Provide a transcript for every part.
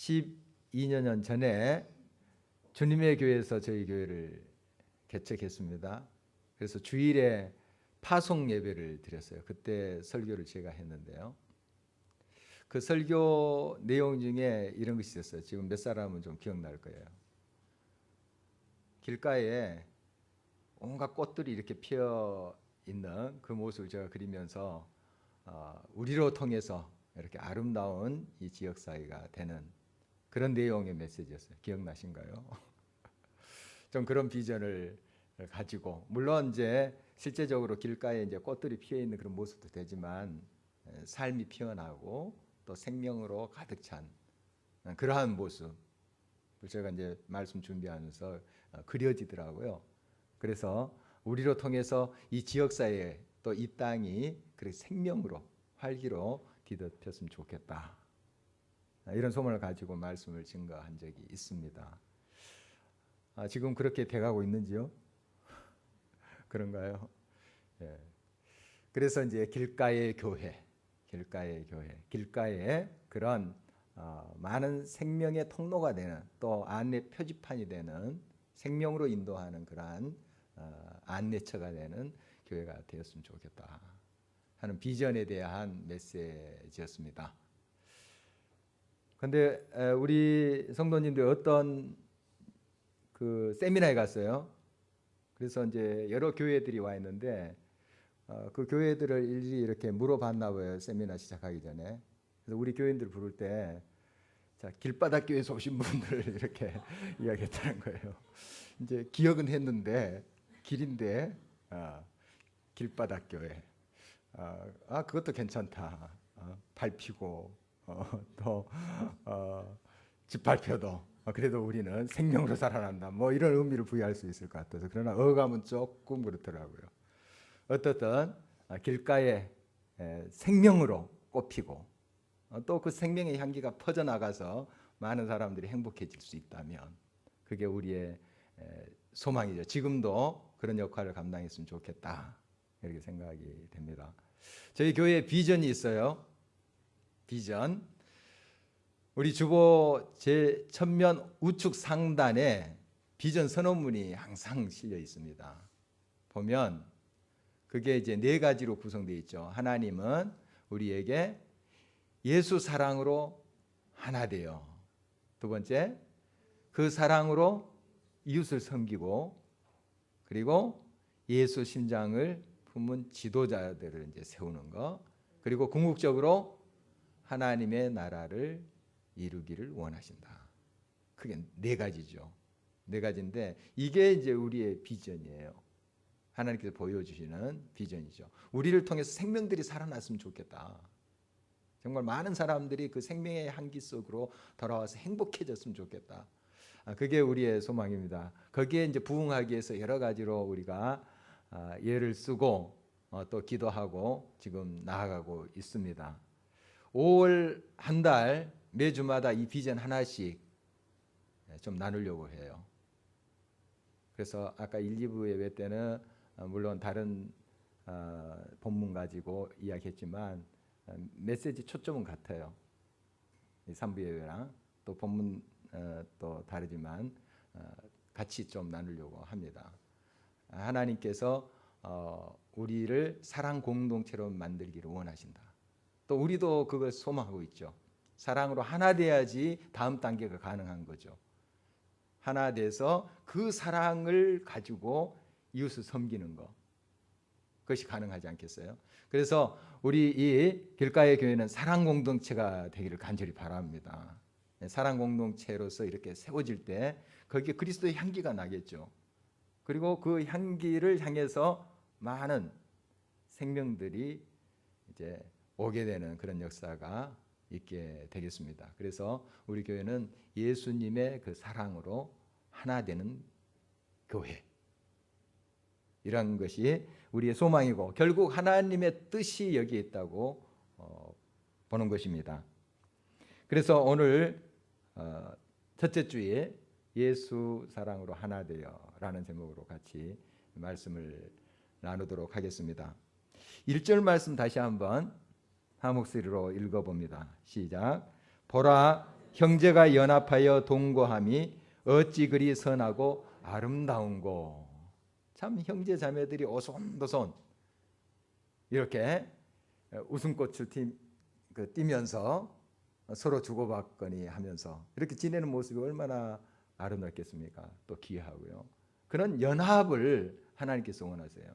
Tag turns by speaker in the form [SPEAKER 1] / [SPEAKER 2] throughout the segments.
[SPEAKER 1] 12년 전에 주님의 교회에서 저희 교회를 개척했습니다. 그래서 주일에 파송 예배를 드렸어요. 그때 설교를 제가 했는데요. 그 설교 내용 중에 이런 것이 있었어요. 지금 몇 사람은 좀 기억날 거예요. 길가에 온갖 꽃들이 이렇게 피어 있는 그 모습을 제가 그리면서 어, 우리로 통해서 이렇게 아름다운 이 지역 사회가 되는 그런 내용의 메시지였어요. 기억나신가요? 좀 그런 비전을 가지고 물론 이제 실제적으로 길가에 이제 꽃들이 피어 있는 그런 모습도 되지만 에, 삶이 피어나고 또 생명으로 가득 찬 어, 그러한 모습 제가 이제 말씀 준비하면서 어, 그려지더라고요. 그래서 우리로 통해서 이 지역 사회에 또이 땅이 그렇게 생명으로 활기로 뒤덮였으면 좋겠다. 아, 이런 소망을 가지고 말씀을 증거한 적이 있습니다. 아, 지금 그렇게 돼가고 있는지요? 그런가요? 예. 그래서 이제 길가의 교회, 길가의 교회, 길가에 그런 어, 많은 생명의 통로가 되는 또 안내 표지판이 되는 생명으로 인도하는 그러한 어, 안내처가 되는 교회가 되었으면 좋겠다 하는 비전에 대한 메시지였습니다. 근데 에, 우리 성도님들 어떤 그 세미나에 갔어요. 그래서 이제 여러 교회들이 와 있는데 어, 그 교회들을 일일이 이렇게 물어봤나 봐요. 세미나 시작하기 전에. 그래서 우리 교인들 부를 때 자, 길바닥 교회에서 오신 분들 이렇게 이야기했다는 거예요. 이제 기억은 했는데 길인데 아, 길바닥 교회. 아, 아 그것도 괜찮다. 아, 밟히고 어, 또 어, 어, 그래도 우리는 생명으로 살아난다. 뭐 이런 의미를 부여할 수 있을 것 같아서 그러나 어감은 조금 그렇더라고요. 어떻든 아, 길가에 에, 생명으로 꽃피고 어, 또그 생명의 향기가 퍼져 나가서 많은 사람들이 행복해질 수 있다면 그게 우리의 에, 소망이죠. 지금도 그런 역할을 감당했으면 좋겠다 이렇게 생각이 됩니다. 저희 교회 비전이 있어요. 비전. 우리 주보 제 천면 우측 상단에 비전 선언문이 항상 실려 있습니다. 보면 그게 이제 네 가지로 구성되어 있죠. 하나님은 우리에게 예수 사랑으로 하나 되어 두 번째 그 사랑으로 이웃을 섬기고 그리고 예수 심장을 품은 지도자들을 이제 세우는 거 그리고 궁극적으로 하나님의 나라를 이루기를 원하신다. 그게 네 가지죠. 네 가지인데 이게 이제 우리의 비전이에요. 하나님께서 보여주시는 비전이죠. 우리를 통해서 생명들이 살아났으면 좋겠다. 정말 많은 사람들이 그 생명의 향기 속으로 돌아와서 행복해졌으면 좋겠다. 아, 그게 우리의 소망입니다. 거기에 이제 부응하기 위해서 여러 가지로 우리가 아, 예를 쓰고 어, 또 기도하고 지금 나아가고 있습니다. 5월 한 달 매주마다 이 비전 하나씩 좀 나누려고 해요. 그래서 아까 1, 2부 예배 때는 어, 물론 다른 어, 본문 가지고 이야기했지만 메시지 초점은 같아요. 3부 예배랑 또 본문 또 다르지만 같이 좀 나누려고 합니다. 하나님께서 어, 우리를 사랑 공동체로 만들기를 원하신다. 또 우리도 그걸 소망하고 있죠. 사랑으로 하나 돼야지 다음 단계가 가능한 거죠. 하나 돼서 그 사랑을 가지고 이웃을 섬기는 것. 그것이 가능하지 않겠어요? 그래서 우리 이 길가의 교회는 사랑 공동체가 되기를 간절히 바랍니다. 사랑 공동체로서 이렇게 세워질 때 거기에 그리스도의 향기가 나겠죠. 그리고 그 향기를 향해서 많은 생명들이 이제 오게 되는 그런 역사가 있게 되겠습니다. 그래서 우리 교회는 예수님의 그 사랑으로 하나 되는 교회. 이런 것이 우리의 소망이고 결국 하나님의 뜻이 여기에 있다고 어, 보는 것입니다. 그래서 오늘 어, 첫째 주에 예수 사랑으로 하나 되어라는 제목으로 같이 말씀을 나누도록 하겠습니다. 1절 말씀 다시 한번 한 목소리로 읽어봅니다. 시작. 보라 형제가 연합하여 동거함이 어찌 그리 선하고 아름다운고. 참 형제 자매들이 오손도손 이렇게 웃음꽃을 띠, 그 띠면서 서로 주고받거니 하면서 이렇게 지내는 모습이 얼마나 아름답겠습니까? 또 귀하고요. 그런 연합을 하나님께서 원하세요.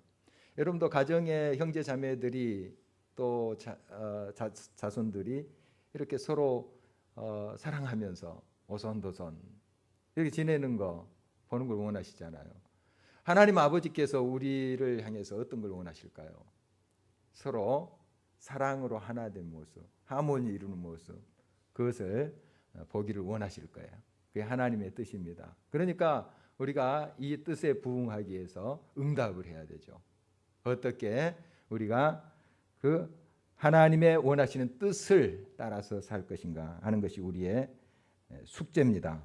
[SPEAKER 1] 여러분도 가정의 형제 자매들이 또 자, 어, 자, 자손들이 이렇게 서로 어, 사랑하면서 오손도손 이렇게 지내는 거 보는 걸 원하시잖아요. 하나님 아버지께서 우리를 향해서 어떤 걸 원하실까요? 서로 사랑으로 하나 된 모습, 하모니 이루는 모습, 그것을 어, 보기를 원하실 거예요. 그게 하나님의 뜻입니다. 그러니까 우리가 이 뜻에 부응하기 위해서 응답을 해야 되죠. 어떻게 우리가 그 하나님의 원하시는 뜻을 따라서 살 것인가 하는 것이 우리의 숙제입니다.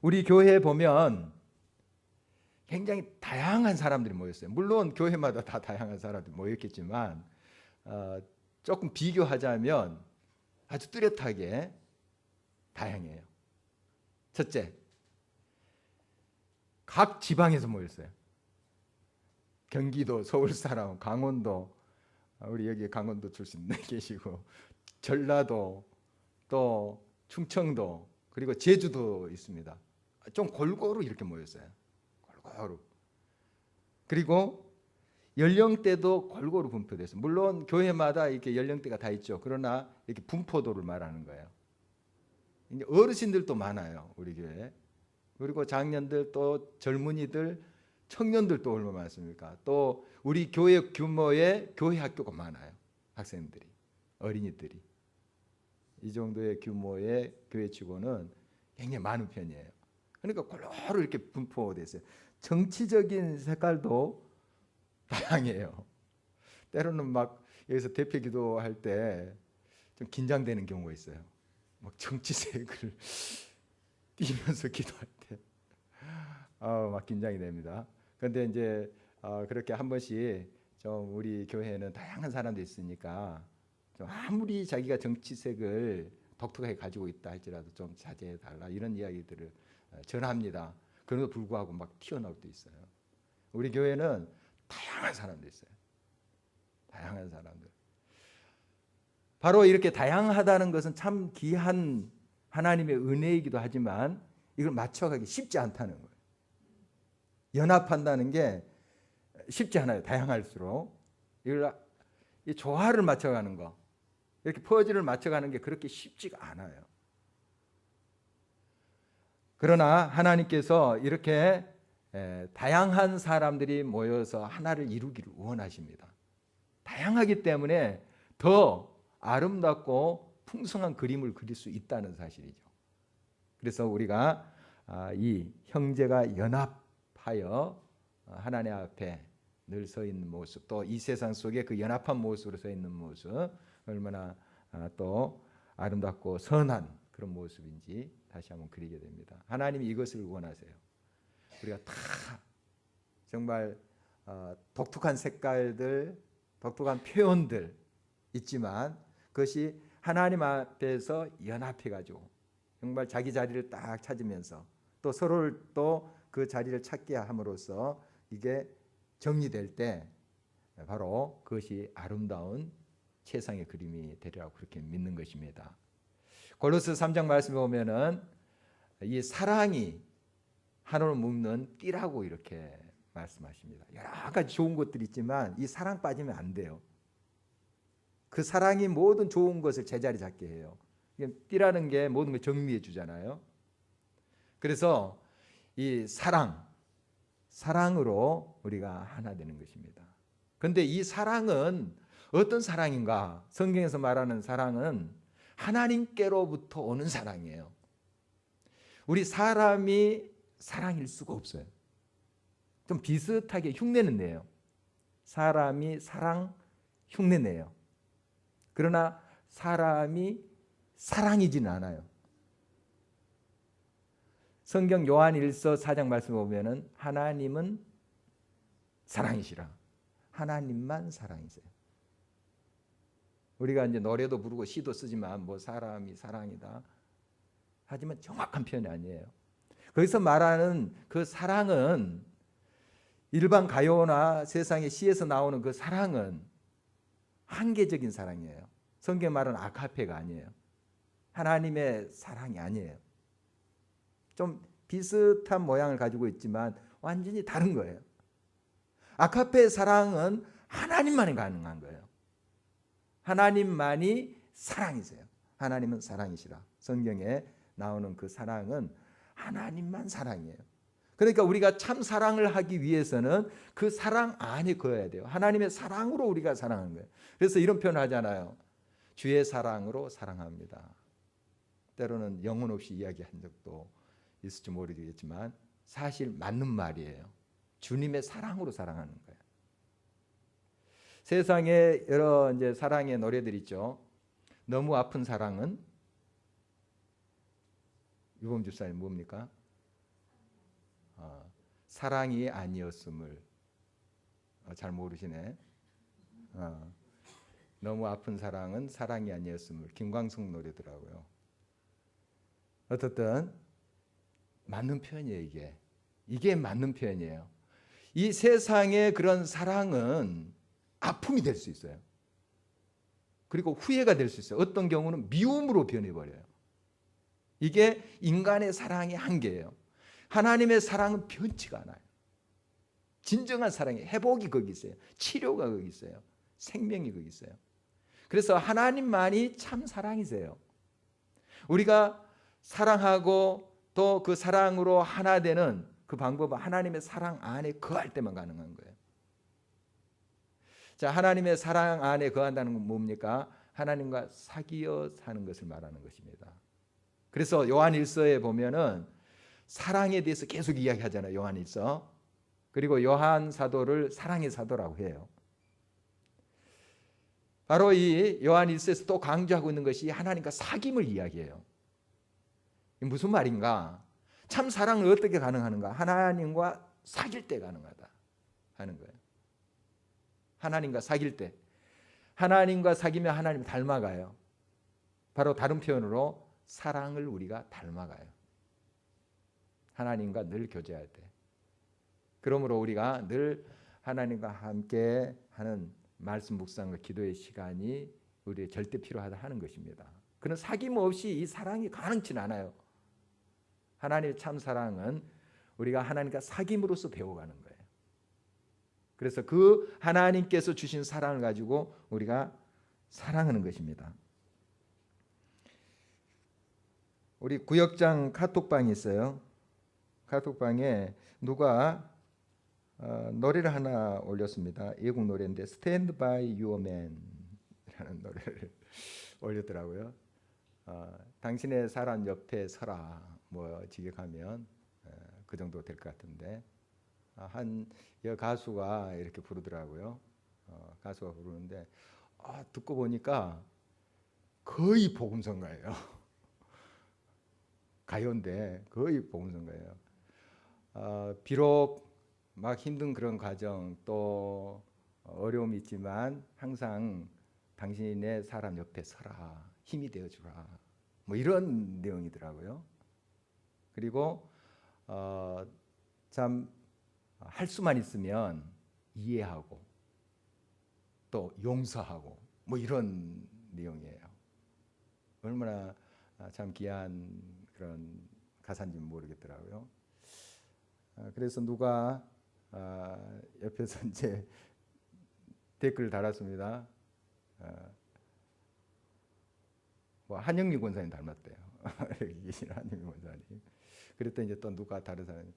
[SPEAKER 1] 우리 교회에 보면 굉장히 다양한 사람들이 모였어요. 물론 교회마다 다 다양한 사람들이 모였겠지만 어, 조금 비교하자면 아주 뚜렷하게 다양해요. 첫째, 각 지방에서 모였어요. 경기도, 서울 사람, 강원도, 우리 여기 강원도 출신 계시고, 전라도, 또 충청도, 그리고 제주도 있습니다. 좀 골고루 이렇게 모였어요. 골고루. 그리고 연령대도 골고루 분포돼서 물론 교회마다 이렇게 연령대가 다 있죠. 그러나 이렇게 분포도를 말하는 거예요. 어르신들도 많아요. 우리 교회. 그리고 장년들 또 젊은이들 청년들도 얼마나 많습니까? 또 우리 교회 규모의 교회 학교가 많아요. 학생들이 어린이들이 이 정도의 규모의 교회 치고는 굉장히 많은 편이에요. 그러니까 골고루 이렇게 분포됐어요. 정치적인 색깔도 다양해요. 때로는 막 여기서 대표 기도할 때 좀 긴장되는 경우가 있어요. 막 정치색을 띄면서 기도할 때, 아, 막 긴장이 됩니다. 그런데 이제 어, 그렇게 한 번씩 좀 우리 교회는 다양한 사람들이 있으니까 좀 아무리 자기가 정치색을 독특하게 가지고 있다 할지라도 좀 자제해 달라 이런 이야기들을 어, 전합니다. 그럼에도 불구하고 막 튀어나올 때 있어요. 우리 교회는 다양한 사람들 있어요. 다양한 사람들. 바로 이렇게 다양하다는 것은 참 귀한 하나님의 은혜이기도 하지만 이걸 맞춰가기 쉽지 않다는 거예요. 연합한다는 게 쉽지 않아요. 다양할수록 이걸 이 조화를 맞춰가는 거, 이렇게 퍼즐을 맞춰가는 게 그렇게 쉽지가 않아요. 그러나 하나님께서 이렇게 다양한 사람들이 모여서 하나를 이루기를 원하십니다. 다양하기 때문에 더 아름답고 풍성한 그림을 그릴 수 있다는 사실이죠. 그래서 우리가 아, 이 형제가 연합 하여 하나님 앞에 늘 서 있는 모습, 또 이 세상 속에 그 연합한 모습으로 서 있는 모습 얼마나 아, 또 아름답고 선한 그런 모습인지 다시 한번 그리게 됩니다. 하나님이 이것을 원하세요. 우리가 다 정말 어, 독특한 색깔들, 독특한 표현들 있지만 그것이 하나님 앞에서 연합해 가지고 정말 자기 자리를 딱 찾으면서 또 서로를 또 그 자리를 찾게 함으로써 이게 정리될 때 바로 그것이 아름다운 최상의 그림이 되리라고 그렇게 믿는 것입니다. 골로스 3장 말씀에 보면은 이 사랑이 하늘을 묶는 띠라고 이렇게 말씀하십니다. 여러 가지 좋은 것들이 있지만 이 사랑 빠지면 안 돼요. 그 사랑이 모든 좋은 것을 제자리 잡게 해요. 띠라는 게 모든 걸 정리해 주잖아요. 그래서 이 사랑, 사랑으로 우리가 하나 되는 것입니다. 근데 이 사랑은 어떤 사랑인가? 성경에서 말하는 사랑은 하나님께로부터 오는 사랑이에요. 우리 사람이 사랑일 수가 없어요. 좀 비슷하게 흉내는 내요. 사람이 사랑 흉내 내요. 그러나 사람이 사랑이지는 않아요. 성경 요한 1서 4장 말씀 보면은 하나님은 사랑이시라. 하나님만 사랑이세요. 우리가 이제 노래도 부르고 시도 쓰지만 뭐 사람이 사랑이다. 하지만 정확한 표현이 아니에요. 거기서 말하는 그 사랑은 일반 가요나 세상의 시에서 나오는 그 사랑은 한계적인 사랑이에요. 성경 말은 아카페가 아니에요. 하나님의 사랑이 아니에요. 좀 비슷한 모양을 가지고 있지만 완전히 다른 거예요. 아카페의 사랑은 하나님만이 가능한 거예요. 하나님만이 사랑이세요. 하나님은 사랑이시라. 성경에 나오는 그 사랑은 하나님만 사랑이에요. 그러니까 우리가 참 사랑을 하기 위해서는 그 사랑 안에 거해야 돼요. 하나님의 사랑으로 우리가 사랑하는 거예요. 그래서 이런 표현을 하잖아요. 주의 사랑으로 사랑합니다. 때로는 영혼 없이 이야기한 적도 있을지 모르겠지만 사실 맞는 말이에요. 주님의 사랑으로 사랑하는 거예요. 세상에 여러 이제 사랑의 노래들 있죠. 너무 아픈 사랑은 유범 주사님 뭡니까? 어, 사랑이 아니었음을 어, 잘 모르시네. 어, 너무 아픈 사랑은 사랑이 아니었음을 김광석 노래더라고요. 어떻든 맞는 표현이에요 이게. 이게 맞는 표현이에요. 이 세상의 그런 사랑은 아픔이 될 수 있어요. 그리고 후회가 될 수 있어요. 어떤 경우는 미움으로 변해버려요. 이게 인간의 사랑의 한계예요. 하나님의 사랑은 변치가 않아요. 진정한 사랑이 회복이 거기 있어요. 치료가 거기 있어요. 생명이 거기 있어요. 그래서 하나님만이 참 사랑이세요. 우리가 사랑하고 또 그 사랑으로 하나 되는 그 방법은 하나님의 사랑 안에 거할 때만 가능한 거예요. 자, 하나님의 사랑 안에 거한다는 건 뭡니까? 하나님과 사귀어 사는 것을 말하는 것입니다. 그래서 요한 1서에 보면은 사랑에 대해서 계속 이야기하잖아요. 요한 1서. 그리고 요한 사도를 사랑의 사도라고 해요. 바로 이 요한 1서에서 또 강조하고 있는 것이 하나님과 사귐을 이야기해요. 무슨 말인가? 참 사랑은 어떻게 가능하는가? 하나님과 사귈 때 가능하다 하는 거예요. 하나님과 사귈 때 하나님과 사귀면 하나님 닮아가요. 바로 다른 표현으로 사랑을 우리가 닮아가요. 하나님과 늘 교제할 때. 그러므로 우리가 늘 하나님과 함께 하는 말씀 묵상과 기도의 시간이 우리의 절대 필요하다 하는 것입니다. 그런 사귐 없이 이 사랑이 가능치 않아요. 하나님의 참 사랑은 우리가 하나님과 사귐으로서 배워가는 거예요. 그래서 그 하나님께서 주신 사랑을 가지고 우리가 사랑하는 것입니다. 우리 구역장 카톡방이 있어요. 카톡방에 누가 어, 노래를 하나 올렸습니다. 외국 노래인데 Stand by Your Man이라는 노래를 올렸더라고요. 어, 당신의 사람 옆에 서라. 뭐 에, 그 정도 될 것 같은데 아, 한 가수가 이렇게 부르더라고요. 어, 가수가 부르는데 아, 듣고 보니까 거의 복음성가예요. 가요인데 거의 복음성가예요. 어, 비록 막 힘든 그런 과정 또 어려움이 있지만 항상 당신의 사람 옆에 서라 힘이 되어주라 뭐 이런 내용이더라고요. 그리고 어, 참 할 수만 있으면 이해하고 또 용서하고 뭐 이런 내용이에요. 얼마나 참 귀한 그런 가사인지 모르겠더라고요. 그래서 누가 옆에서 이제 댓글을 달았습니다. 뭐 한영미 권사님 닮았대요. 여기 계신 한영미 권사님. 그랬더니 이제 또 누가 다른 사람이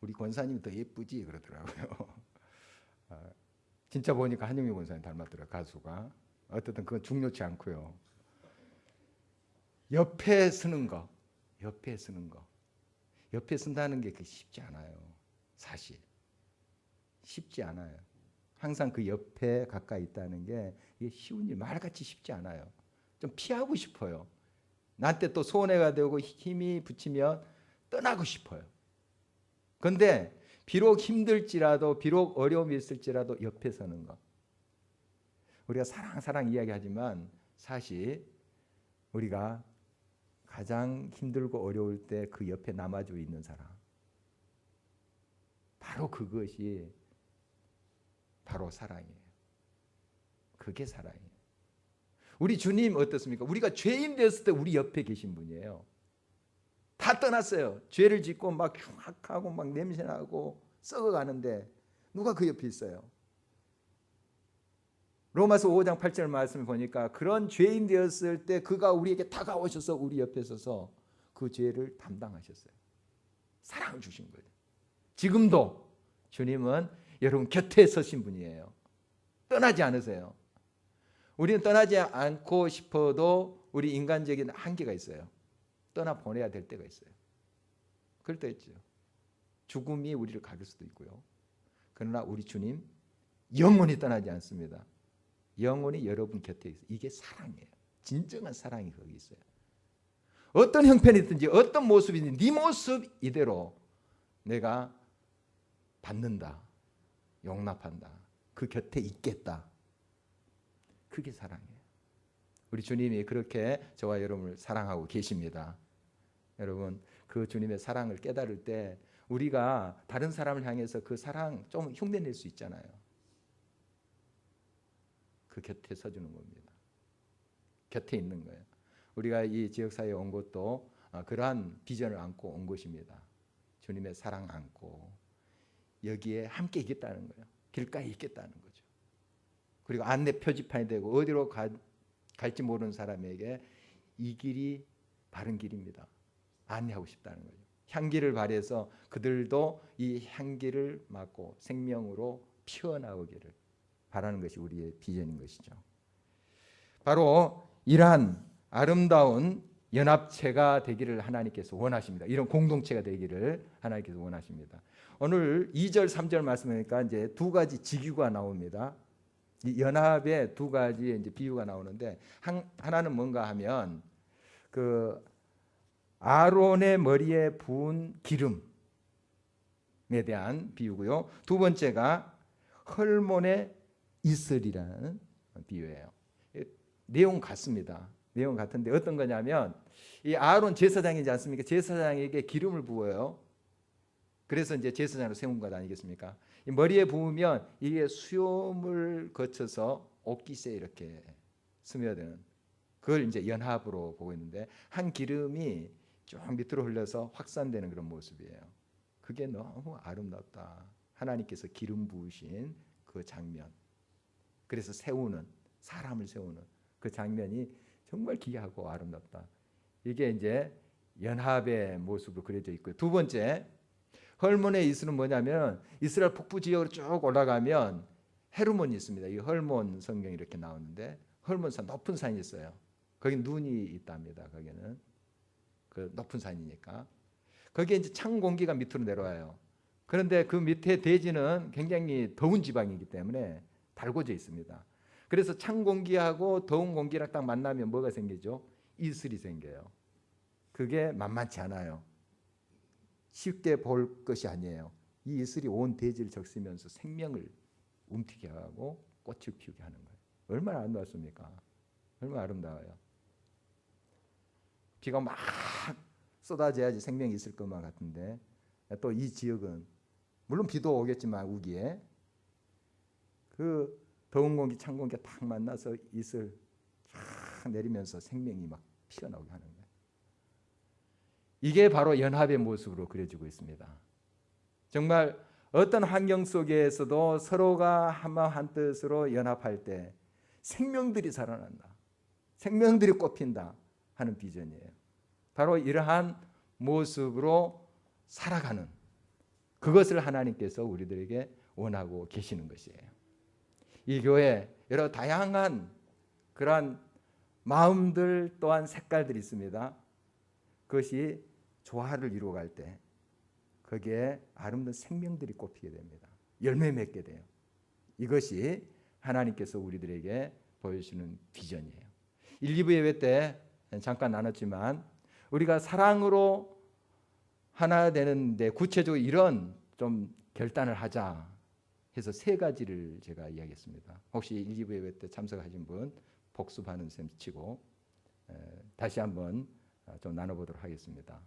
[SPEAKER 1] 우리 권사님이 더 예쁘지 그러더라고요. 아, 진짜 보니까 한영미 권사님 닮았더라 가수가. 어쨌든 그건 중요치 않고요. 옆에 서는 거, 옆에 서는 거, 옆에 쓴다는 게 쉽지 않아요. 사실 쉽지 않아요. 항상 그 옆에 가까이 있다는 게 이게 쉬운 일 말같이 쉽지 않아요. 좀 피하고 싶어요. 나한테 또 손해가 되고 힘이 붙이면 떠나고 싶어요. 그런데 비록 힘들지라도 비록 어려움이 있을지라도 옆에 서는 것. 우리가 사랑 사랑 이야기하지만 사실 우리가 가장 힘들고 어려울 때 그 옆에 남아주고 있는 사람. 바로 그것이 바로 사랑이에요. 그게 사랑이에요. 우리 주님 어떻습니까? 우리가 죄인 되었을 때 우리 옆에 계신 분이에요. 다 떠났어요. 죄를 짓고 막 흉악하고 막 냄새나고 썩어가는데 누가 그 옆에 있어요? 로마서 5장 8절 말씀을 보니까 그런 죄인 되었을 때 그가 우리에게 다가오셔서 우리 옆에 서서 그 죄를 담당하셨어요. 사랑을 주신 거예요. 지금도 주님은 여러분 곁에 서신 분이에요. 떠나지 않으세요. 우리는 떠나지 않고 싶어도 우리 인간적인 한계가 있어요. 떠나 보내야 될 때가 있어요. 그럴 때 있죠. 죽음이 우리를 가릴 수도 있고요. 그러나 우리 주님 영원히 떠나지 않습니다. 영원히 여러분 곁에 있어요. 이게 사랑이에요. 진정한 사랑이 거기 있어요. 어떤 형편이든지 어떤 모습이든지 네 모습 이대로 내가 받는다. 용납한다. 그 곁에 있겠다. 그게 사랑이에요. 우리 주님이 그렇게 저와 여러분을 사랑하고 계십니다. 여러분 그 주님의 사랑을 깨달을 때 우리가 다른 사람을 향해서 그 사랑 좀 흉내낼 수 있잖아요. 그 곁에 서주는 겁니다. 곁에 있는 거예요. 우리가 이 지역사회에 온 것도 아, 그러한 비전을 안고 온 것입니다. 주님의 사랑 안고 여기에 함께 있겠다는 거예요. 길가에 있겠다는 거죠. 그리고 안내 표지판이 되고 어디로 가, 갈지 모르는 사람에게 이 길이 바른 길입니다. 안내하고 싶다는 거죠. 향기를 발해서 그들도 이 향기를 맡고 생명으로 피어나오기를 바라는 것이 우리의 비전인 것이죠. 바로 이러한 아름다운 연합체가 되기를 하나님께서 원하십니다. 이런 공동체가 되기를 하나님께서 원하십니다. 오늘 2절 3절 말씀하니까 이제 두 가지 직유가 나옵니다. 이 연합의 두 가지 이제 비유가 나오는데 한, 하나는 뭔가 하면 그 아론의 머리에 부은 기름에 대한 비유고요. 두 번째가 헐몬의 이슬이라는 비유예요. 내용 같습니다. 내용 같은데 어떤 거냐면 이 아론 제사장이지 않습니까? 제사장에게 기름을 부어요. 그래서 이제 제사장으로 세운 것 아니겠습니까? 이 머리에 부으면 이게 수염을 거쳐서 옷깃에 이렇게 스며드는 그걸 이제 연합으로 보고 있는데 한 기름이 쭉 밑으로 흘러서 확산되는 그런 모습이에요. 그게 너무 아름답다. 하나님께서 기름 부으신 그 장면. 그래서 세우는 사람을 세우는 그 장면이 정말 기이하고 아름답다. 이게 이제 연합의 모습으로 그려져 있고요. 두 번째 헐몬의 이슬은 뭐냐면 이스라엘 북부 지역으로 쭉 올라가면 헤르몬이 있습니다. 이 헐몬 성경이 이렇게 나오는데 헐몬산 높은 산이 있어요. 거기 눈이 있답니다. 거기는 그 높은 산이니까 거기에 이제 찬 공기가 밑으로 내려와요. 그런데 그 밑에 대지는 굉장히 더운 지방이기 때문에 달궈져 있습니다. 그래서 찬 공기하고 더운 공기랑 딱 만나면 뭐가 생기죠? 이슬이 생겨요. 그게 만만치 않아요. 쉽게 볼 것이 아니에요. 이 이슬이 온 대지를 적시면서 생명을 하고 꽃을 피우게 하는 거예요. 얼마나 아름답습니까? 얼마나 아름다워요. 비가 막 쏟아져야지 생명이 있을 것만 같은데 또 이 지역은 물론 비도 오겠지만 우기에 그 더운 공기, 찬 공기가 딱 만나서 이슬 쫙 내리면서 생명이 막 피어나오게 하는 거예요. 이게 바로 연합의 모습으로 그려지고 있습니다. 정말 어떤 환경 속에서도 서로가 한마음 한뜻으로 연합할 때 생명들이 살아난다. 생명들이 꽃핀다 하는 비전이에요. 바로 이러한 모습으로 살아가는 그것을 하나님께서 우리들에게 원하고 계시는 것이에요. 이 교회 여러 다양한 그러한 마음들 또한 색깔들이 있습니다. 그것이 조화를 이루어갈 때 거기에 아름다운 생명들이 꽃피게 됩니다. 열매 맺게 돼요. 이것이 하나님께서 우리들에게 보여주시는 비전이에요. 1, 2부 예배 때 잠깐 나눴지만 우리가 사랑으로 하나 되는데 구체적으로 이런 좀 결단을 하자 해서 세 가지를 제가 이야기했습니다. 혹시 1, 2부 예배 때 참석하신 분 복습하는 셈 치고 다시 한번 아, 좀 나눠보도록 하겠습니다.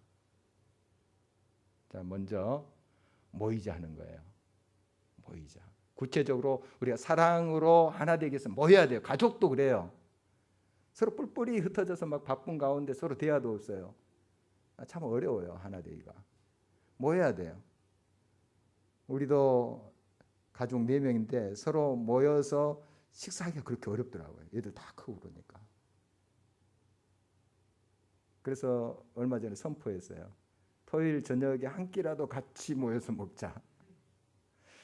[SPEAKER 1] 자, 먼저 모이자 하는 거예요. 모이자. 구체적으로 우리가 사랑으로 하나 되기 위해서 모여야 돼요. 가족도 그래요. 서로 뿔뿔이 흩어져서 막 바쁜 가운데 서로 대화도 없어요. 아, 참 어려워요. 하나 되기가. 모여야 돼요. 우리도 가족 네 명인데 서로 모여서 식사하기가 그렇게 어렵더라고요. 얘들 다 크고 그러니까. 그래서 얼마 전에 선포했어요. 토요일 저녁에 한 끼라도 같이 모여서 먹자.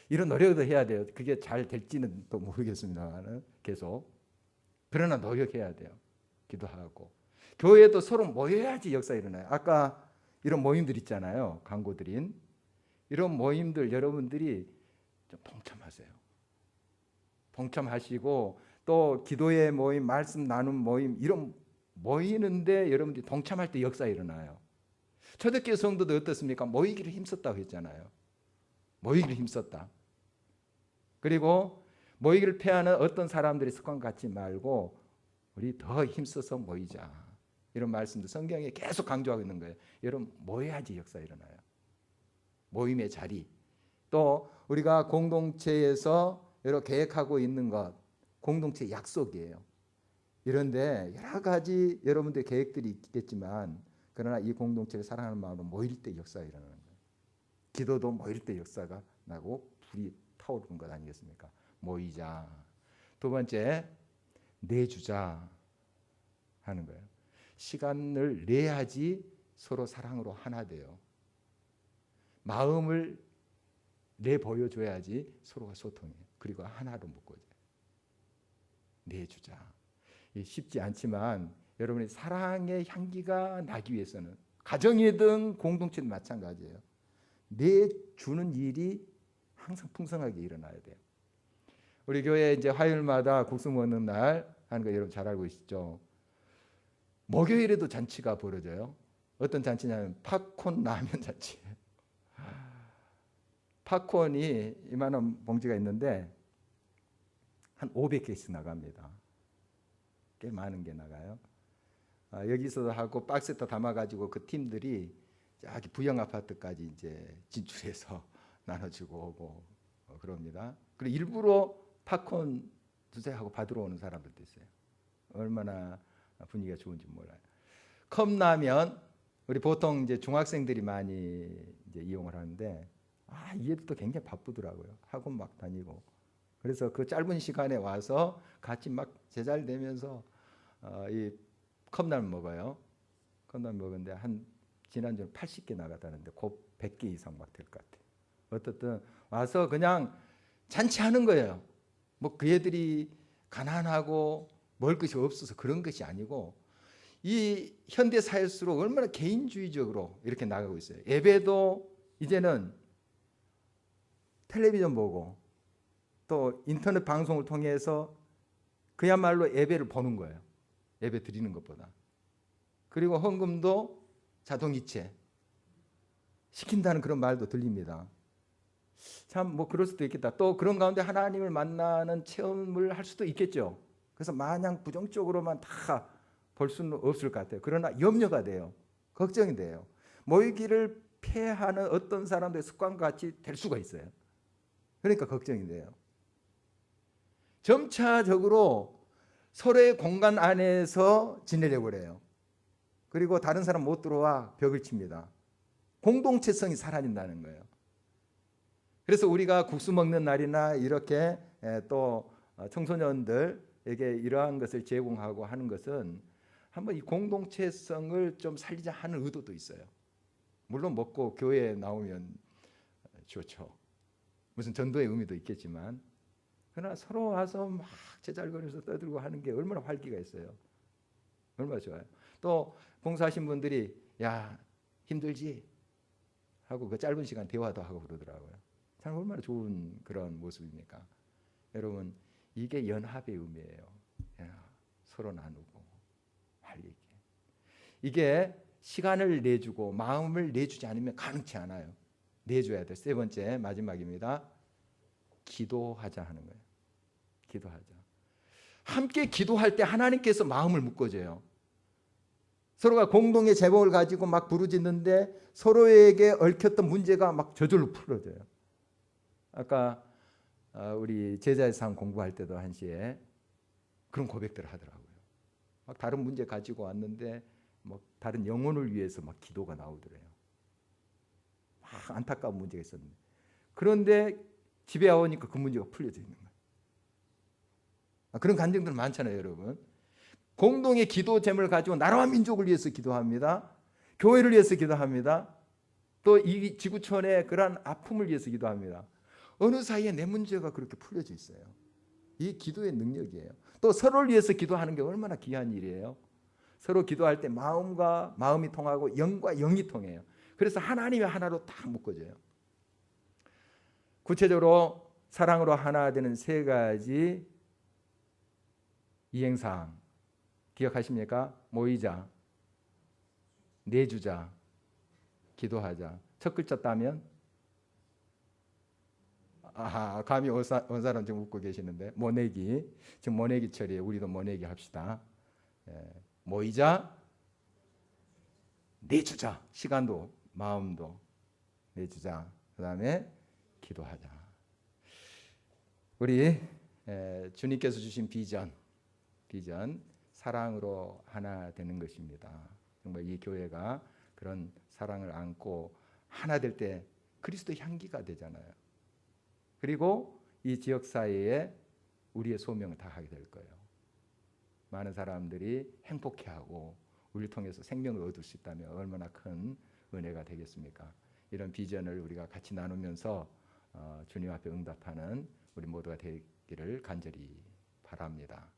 [SPEAKER 1] 이런 노력도 해야 돼요. 그게 잘 될지는 또 모르겠습니다만은 계속. 그러나 노력해야 돼요. 기도하고. 교회도 서로 모여야지 역사 일어나요. 아까 이런 모임들 있잖아요. 광고 드린. 이런 모임들 여러분들이 좀 동참하세요. 동참하시고 또 기도의 모임, 말씀 나눔 모임 이런 모이는데 여러분들이 동참할 때 역사 일어나요. 초대교회 성도도 어떻습니까? 모이기를 힘썼다고 했잖아요. 모이기를 힘썼다. 그리고 모이기를 패하는 어떤 사람들의 습관 갖지 말고 우리 더 힘써서 모이자. 이런 말씀도 성경에 계속 강조하고 있는 거예요. 여러분 모여야지 역사 일어나요. 모임의 자리. 또 우리가 공동체에서 여러 계획하고 있는 것 공동체 약속이에요. 이런데 여러 가지 여러분들 계획들이 있겠지만 그러나 이 공동체를 사랑하는 마음으로 모일 때 역사가 일어나는 거예요. 기도도 모일 때 역사가 나고 불이 타오르는 것 아니겠습니까? 모이자. 두 번째 내주자 하는 거예요. 시간을 내야지 서로 사랑으로 하나 돼요. 마음을 내 보여줘야지 서로가 소통해요. 그리고 하나로 묶어져요. 내주자. 쉽지 않지만 여러분의 사랑의 향기가 나기 위해서는 가정이든 공동체든 마찬가지예요. 내주는 일이 항상 풍성하게 일어나야 돼요. 우리 교회 이제 화요일마다 국수 먹는 날 하는 거 여러분 잘 알고 계시죠? 목요일에도 잔치가 벌어져요. 어떤 잔치냐면 팝콘 라면 잔치예요. 팝콘이 이만한 봉지가 있는데 한 500개씩 나갑니다. 꽤 많은 게 나가요. 아, 여기서도 하고 박스에다 담아가지고 그 팀들이 저기 부영 아파트까지 이제 진출해서 나눠주고 오고 어, 그럽니다. 그리고 일부러 팝콘 주세요 하고 받으러 오는 사람들도 있어요. 얼마나 분위기가 좋은지 몰라요. 컵라면 우리 보통 이제 중학생들이 많이 이제 이용을 하는데 아, 이애들도 굉장히 바쁘더라고요. 학원 막 다니고. 그래서 그 짧은 시간에 와서 같이 막 제잘 되면서 어, 이 컵라면 먹어요. 컵라면 먹는데 한 지난주에 80개 나갔다는데 곧 100개 이상 막 될 것 같아요. 어떻든 와서 그냥 잔치하는 거예요. 뭐 그 애들이 가난하고 먹을 것이 없어서 그런 것이 아니고 이 현대 사회일수록 얼마나 개인주의적으로 이렇게 나가고 있어요. 예배도 이제는 텔레비전 보고 또 인터넷 방송을 통해서 그야말로 예배를 보는 거예요. 예배 드리는 것보다. 그리고 헌금도 자동이체 시킨다는 그런 말도 들립니다. 참 뭐 그럴 수도 있겠다. 또 그런 가운데 하나님을 만나는 체험을 할 수도 있겠죠. 그래서 마냥 부정적으로만 다 볼 수는 없을 것 같아요. 그러나 염려가 돼요. 걱정이 돼요. 모이기를 폐하는 어떤 사람들의 습관과 같이 될 수가 있어요. 그러니까 걱정이 돼요. 점차적으로 서로의 공간 안에서 지내려고 그래요. 그리고 다른 사람 못 들어와 벽을 칩니다. 공동체성이 사라진다는 거예요. 그래서 우리가 국수 먹는 날이나 이렇게 또 청소년들에게 이러한 것을 제공하고 하는 것은 한번 이 공동체성을 좀 살리자 하는 의도도 있어요. 물론 먹고 교회에 나오면 좋죠. 무슨 전도의 의미도 있겠지만 그러나 서로 와서 막 제잘거리면서 떠들고 하는 게 얼마나 활기가 있어요. 얼마나 좋아요. 또 봉사하신 분들이 야 힘들지 하고 그 짧은 시간 대화도 하고 그러더라고요. 참 얼마나 좋은 그런 모습입니까? 여러분 이게 연합의 의미예요. 야, 서로 나누고 있게. 이게 시간을 내주고 마음을 내주지 않으면 가능치 않아요. 내줘야 돼. 세 번째 마지막입니다. 기도하자 하는 거예요. 기도하자. 함께 기도할 때 하나님께서 마음을 묶어줘요. 서로가 공동의 제목을 가지고 막 부르짖는데 서로에게 얽혔던 문제가 막 저절로 풀어져요. 아까 어, 우리 제자의 상 공부할 때도 한시에 그런 고백들을 하더라고요. 막 다른 문제 가지고 왔는데 뭐 다른 영혼을 위해서 막 기도가 나오더래요. 막 안타까운 문제가 있었는데 그런데 집에 와보니까 그 문제가 풀려져 있는 거예요. 아, 그런 감정들 많잖아요, 여러분. 공동의 기도 제목을 가지고 나라와 민족을 위해서 기도합니다. 교회를 위해서 기도합니다. 또 이 지구촌의 그러한 아픔을 위해서 기도합니다. 어느 사이에 내 문제가 그렇게 풀려져 있어요. 이 기도의 능력이에요. 또 서로를 위해서 기도하는 게 얼마나 귀한 일이에요. 서로 기도할 때 마음과 마음이 통하고 영과 영이 통해요. 그래서 하나님의 하나로 딱 묶어져요. 구체적으로 사랑으로 하나 되는 세 가지 이행사항 기억하십니까? 모이자, 내주자, 기도하자. 첫 글자 따면 아하, 감히 온 사람 지금 웃고 계시는데 모내기 지금 모내기 처리에 우리도 모내기 합시다. 예, 모이자, 내주자 시간도 마음도 내주자. 그 다음에 기도하자. 우리 에, 주님께서 주신 비전, 비전 사랑으로 하나 되는 것입니다. 정말 이 교회가 그런 사랑을 안고 하나 될 때 그리스도 향기가 되잖아요. 그리고 이 지역 사회에 우리의 소명을 다하게 될 거예요. 많은 사람들이 행복해하고 우리를 통해서 생명을 얻을 수 있다면 얼마나 큰 은혜가 되겠습니까? 이런 비전을 우리가 같이 나누면서 어, 주님 앞에 응답하는 우리 모두가 되기를 간절히 바랍니다.